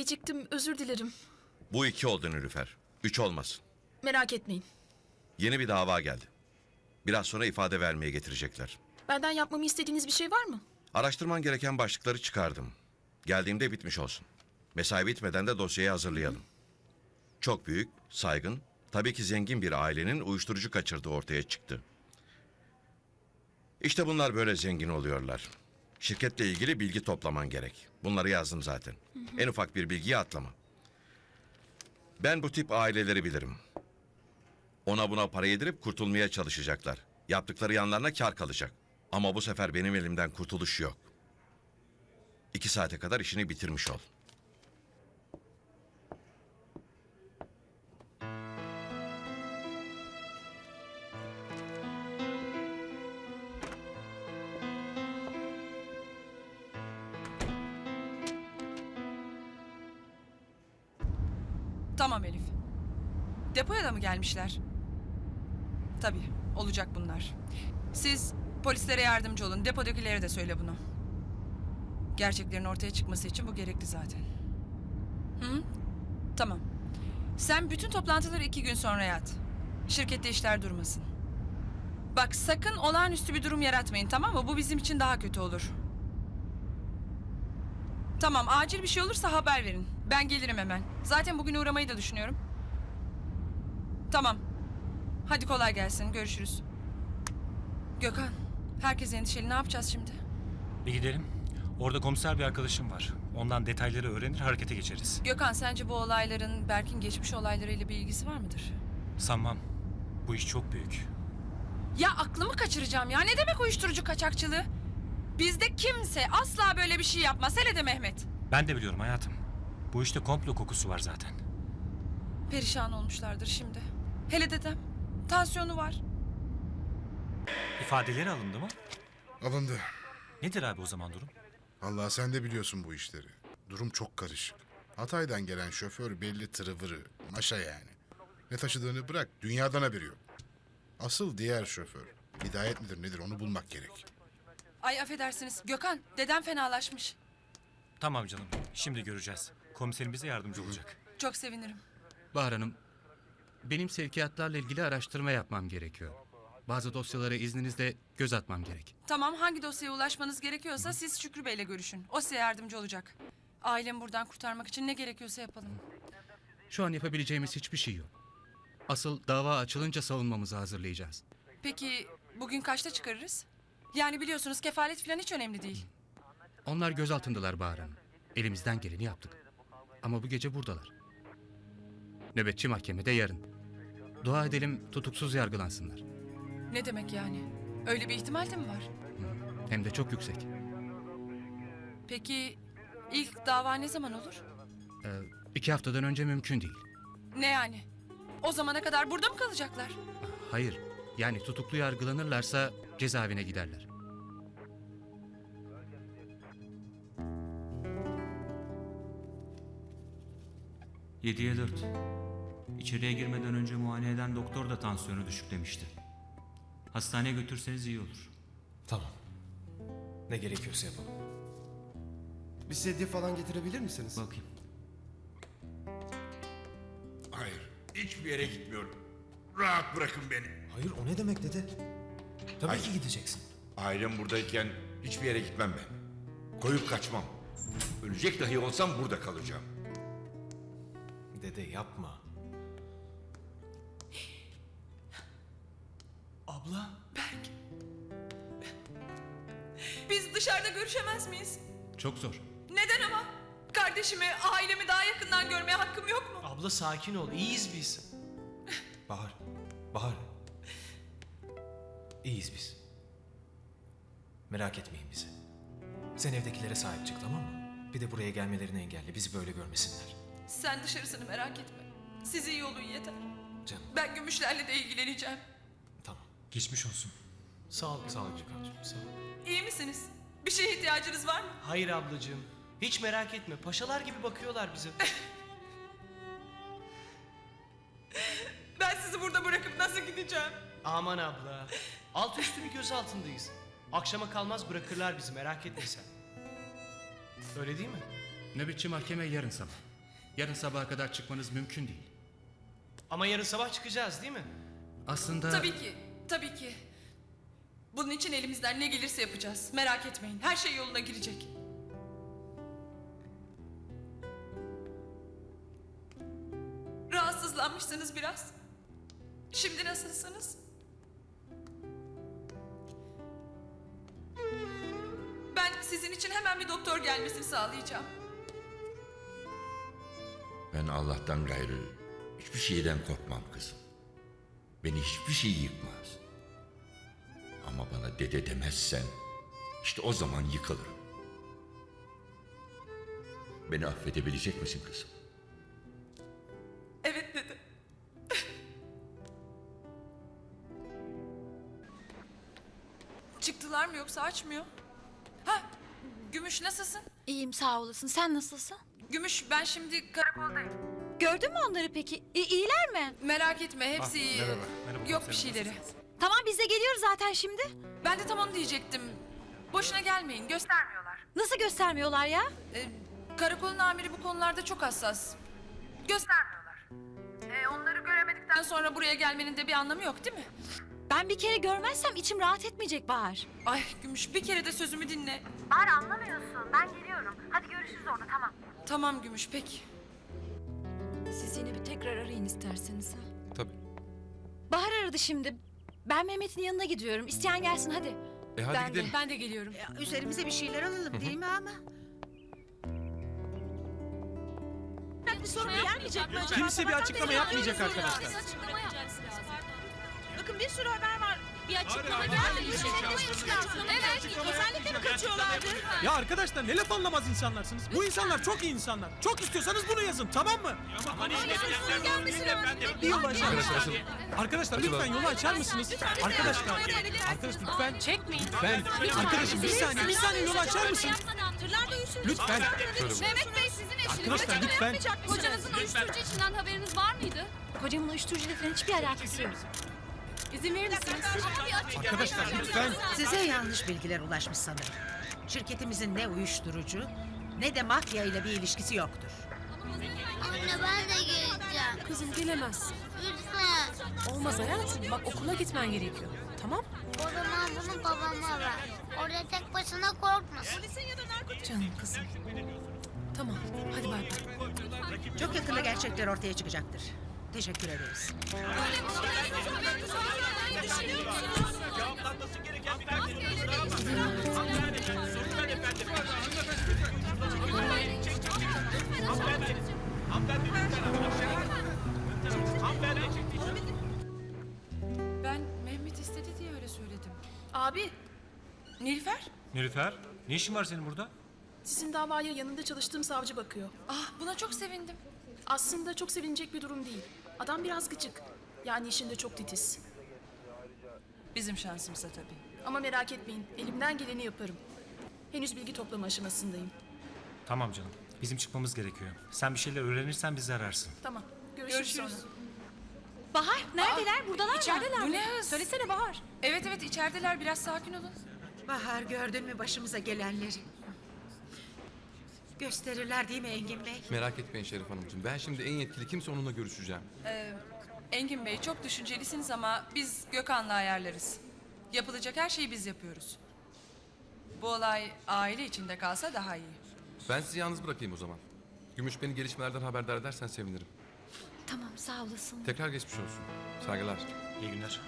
geciktim özür dilerim. Bu iki oldu Nilüfer. Üç olmasın. Merak etmeyin. Yeni bir dava geldi. Biraz sonra ifade vermeye getirecekler. Benden yapmamı istediğiniz bir şey var mı? Araştırman gereken başlıkları çıkardım. Geldiğimde bitmiş olsun. Mesai bitmeden de dosyayı hazırlayalım. Çok büyük, saygın, tabii ki zengin bir ailenin uyuşturucu kaçırdığı ortaya çıktı. İşte bunlar böyle zengin oluyorlar. Şirketle ilgili bilgi toplaman gerek. Bunları yazdım zaten. En ufak bir bilgiyi atlama. Ben bu tip aileleri bilirim. Ona buna para yedirip kurtulmaya çalışacaklar. Yaptıkları yanlarına kar kalacak. Ama bu sefer benim elimden kurtuluş yok. İki saate kadar işini bitirmiş ol. Tamam Elif. Depoya da mı gelmişler? Tabii, olacak bunlar. Siz polislere yardımcı olun. Depodakilere de söyle bunu. Gerçeklerin ortaya çıkması için bu gerekli zaten. Hı? Tamam. Sen bütün toplantıları iki gün sonra yat. Şirkette işler durmasın. Bak sakın olağanüstü bir durum yaratmayın tamam mı? Bu bizim için daha kötü olur. Tamam acil bir şey olursa haber verin. Ben gelirim hemen. Zaten bugün uğramayı da düşünüyorum. Tamam. Hadi kolay gelsin. Görüşürüz. Gökhan. Herkes endişeli. Ne yapacağız şimdi? Bir gidelim. Orada komiser bir arkadaşım var. Ondan detayları öğrenir harekete geçeriz. Gökhan sence bu olayların Berk'in geçmiş olaylarıyla bir ilgisi var mıdır? Sanmam. Bu iş çok büyük. Ya aklımı kaçıracağım ya. Ne demek uyuşturucu kaçakçılığı? Bizde kimse asla böyle bir şey yapmaz. Hele de Mehmet. Ben de biliyorum hayatım. Bu işte komplo kokusu var zaten. Perişan olmuşlardır şimdi. Hele dedem. Tansiyonu var. İfadeleri alındı mı? Alındı. Nedir abi o zaman durum? Allah sen de biliyorsun bu işleri. Durum çok karışık. Hatay'dan gelen şoför belli tırıvırı, maşa yani. Ne taşıdığını bırak, dünyadan haberi yok. Asıl diğer şoför, hidayet midir nedir onu bulmak gerek. Ay affedersiniz. Gökhan, dedem fenalaşmış. Tamam canım. Şimdi göreceğiz. Komiserim bize yardımcı olacak. Çok sevinirim. Bahar Hanım, benim sevkiyatlarla ilgili araştırma yapmam gerekiyor. Bazı dosyalara izninizle göz atmam gerek. Tamam, hangi dosyaya ulaşmanız gerekiyorsa siz Şükrü Bey'le görüşün. O size yardımcı olacak. Ailemi buradan kurtarmak için ne gerekiyorsa yapalım. Şu an yapabileceğimiz hiçbir şey yok. Asıl dava açılınca savunmamızı hazırlayacağız. Peki bugün kaçta çıkarırız? Yani biliyorsunuz kefalet falan hiç önemli değil. Onlar gözaltındalar Bahar Hanım. Elimizden geleni yaptık. Ama bu gece buradalar. Nöbetçi mahkemede yarın. Dua edelim tutuksuz yargılansınlar. Ne demek yani? Öyle bir ihtimal de mi var? Hem de çok yüksek. Peki ilk dava ne zaman olur? Ee, iki haftadan önce mümkün değil. Ne yani? O zamana kadar burada mı kalacaklar? Hayır, yani tutuklu yargılanırlarsa cezaevine giderler. Yediye dört. İçeriye girmeden önce muayene eden doktor da tansiyonu düşük demişti. Hastaneye götürseniz iyi olur. Tamam. Ne gerekiyorsa yapalım. Bir sedye falan getirebilir misiniz? Bakayım. Hayır, hiçbir yere gitmiyorum. Rahat bırakın beni. Hayır o ne demek dede? Tabii Hayır. ki gideceksin. Ailem buradayken hiçbir yere gitmem ben. Koyup kaçmam. Ölecek dahi olsam burada kalacağım. Dede yapma. Abla. Berk. Biz dışarıda görüşemez miyiz? Çok zor. Neden ama? Kardeşimi, ailemi daha yakından görmeye hakkım yok mu? Abla sakin ol. İyiyiz biz. Bahar. İyiyiz biz. Merak etmeyin bizi. Sen evdekilere sahip çık tamam mı? Bir de buraya gelmelerini engelle. Bizi böyle görmesinler. Sen dışarısını merak etme. Siz iyi olun yeter. Canım Ben gümüşlerle de ilgileneceğim. tamam. Geçmiş olsun. Sağ ol. Sağ ol Gökhan'cığım sağ ol. İyi misiniz? Bir şeye ihtiyacınız var mı? Hayır ablacığım. Hiç merak etme. Paşalar gibi bakıyorlar bize. Ben sizi burada bırakıp nasıl gideceğim? Aman abla. Alt üstü bir göz altındayız. Akşama kalmaz bırakırlar bizi merak etme sen. Öyle değil mi? Nöbetçi mahkeme yarın sabah. Yarın sabaha kadar çıkmanız mümkün değil. Ama yarın sabah çıkacağız değil mi? Aslında... Tabii ki, tabii ki. Bunun için elimizden ne gelirse yapacağız. Merak etmeyin. Her şey yoluna girecek. Rahatsızlanmışsınız biraz. Şimdi nasılsınız? Ben sizin için hemen bir doktor gelmesini sağlayacağım. Ben Allah'tan gayrı hiçbir şeyden korkmam kızım. Beni hiçbir şey yıkmaz. Ama bana dede demezsen işte o zaman yıkılırım. Beni affedebilecek misin kızım? Çıktılar mı yoksa açmıyor? Ha, Gümüş nasılsın? İyiyim sağ olasın. Sen nasılsın? Gümüş ben şimdi karakoldayım. Gördün mü onları peki? İ- iyiler mi? Merak etme hepsi iyi. Merhaba Yok bir komiserim, şeyleri. Tamam biz de geliyoruz zaten şimdi. Ben de tam onu diyecektim. Boşuna gelmeyin göstermiyorlar. Nasıl göstermiyorlar ya? Ee, karakolun amiri bu konularda çok hassas. Göstermiyorlar. Ee, onları göremedikten sonra buraya gelmenin de bir anlamı yok değil mi? Ben bir kere görmezsem içim rahat etmeyecek Bahar. Ay Gümüş bir kere de sözümü dinle. Bahar anlamıyorsun. Ben geliyorum. Hadi görüşürüz orada tamam. Tamam Gümüş peki. Siz yine bir tekrar arayın isterseniz. ha. Tabii. Bahar aradı şimdi. Ben Mehmet'in yanına gidiyorum. İsteyen gelsin hadi. E hadi ben gidelim. de ben de geliyorum. üzerimize bir şeyler alalım değil mi ama? Bir sorun gelmeyecek mi acaba? Kimse bir açıklama yapmayacak arkadaşlar. Bakın bir sürü haber var. Bir açıklama gelmeyecek. Evet, özellikle mi kaçıyorlardı? Ya arkadaşlar ne laf anlamaz insanlarsınız. Bu insanlar çok iyi insanlar. Çok istiyorsanız bunu yazın tamam mı? Bir yol açar mısınız? Arkadaşlar lütfen yolu açar mısınız? Arkadaşlar. Arkadaş lütfen. Çekmeyin. Lütfen. Arkadaşım bir saniye bir saniye yolu açar mısın? Tırlar da yürüsün. Lütfen. Mehmet Bey sizin eşiniz. Arkadaşlar lütfen. Kocanızın uyuşturucu içinden haberiniz var mıydı? Kocamın uyuşturucuyla falan hiçbir alakası yok. İzin verir misiniz? Arkadaşlar lütfen. Size yanlış bilgiler ulaşmış sanırım. Şirketimizin ne uyuşturucu ne de mafya ile bir ilişkisi yoktur. Anne ben de geleceğim. Kızım gelemezsin. Lütfen. Olmaz hayatım. Bak okula gitmen gerekiyor. Tamam? O zaman bunu babama ver. Orada tek başına korkmasın. Canım kızım. Tamam. Hadi bay bay. Çok yakında gerçekler ortaya çıkacaktır. Teşekkür ederiz. Ben Mehmet istedi diye öyle söyledim. Abi, Nilüfer? Nilüfer, ne işin var senin burada? sizin davaya yanında çalıştığım savcı bakıyor. Ah buna çok sevindim. Aslında çok sevinecek bir durum değil. Adam biraz gıcık. Yani işinde çok titiz. Bizim şansımıza tabii. Ama merak etmeyin, elimden geleni yaparım. Henüz bilgi toplama aşamasındayım. Tamam canım, bizim çıkmamız gerekiyor. Sen bir şeyler öğrenirsen bizi ararsın. Tamam, görüşürüz, Görüşürüz. sonra. Bahar neredeler? Buradalar mı? İçerideler Bu ne hız? Söylesene Bahar. Evet evet içerideler biraz sakin olun. Bahar gördün mü başımıza gelenleri? Gösterirler değil mi Engin Bey? Merak etmeyin Şerif Hanımcığım. Ben şimdi en yetkili kimse onunla görüşeceğim. Engin Bey çok düşüncelisiniz ama biz Gökhan'la ayarlarız. Yapılacak her şeyi biz yapıyoruz. Bu olay aile içinde kalsa daha iyi. Ben sizi yalnız bırakayım o zaman. Gümüş beni gelişmelerden haberdar edersen sevinirim. Tamam sağ olasın. Tekrar geçmiş olsun. Saygılar. İyi günler.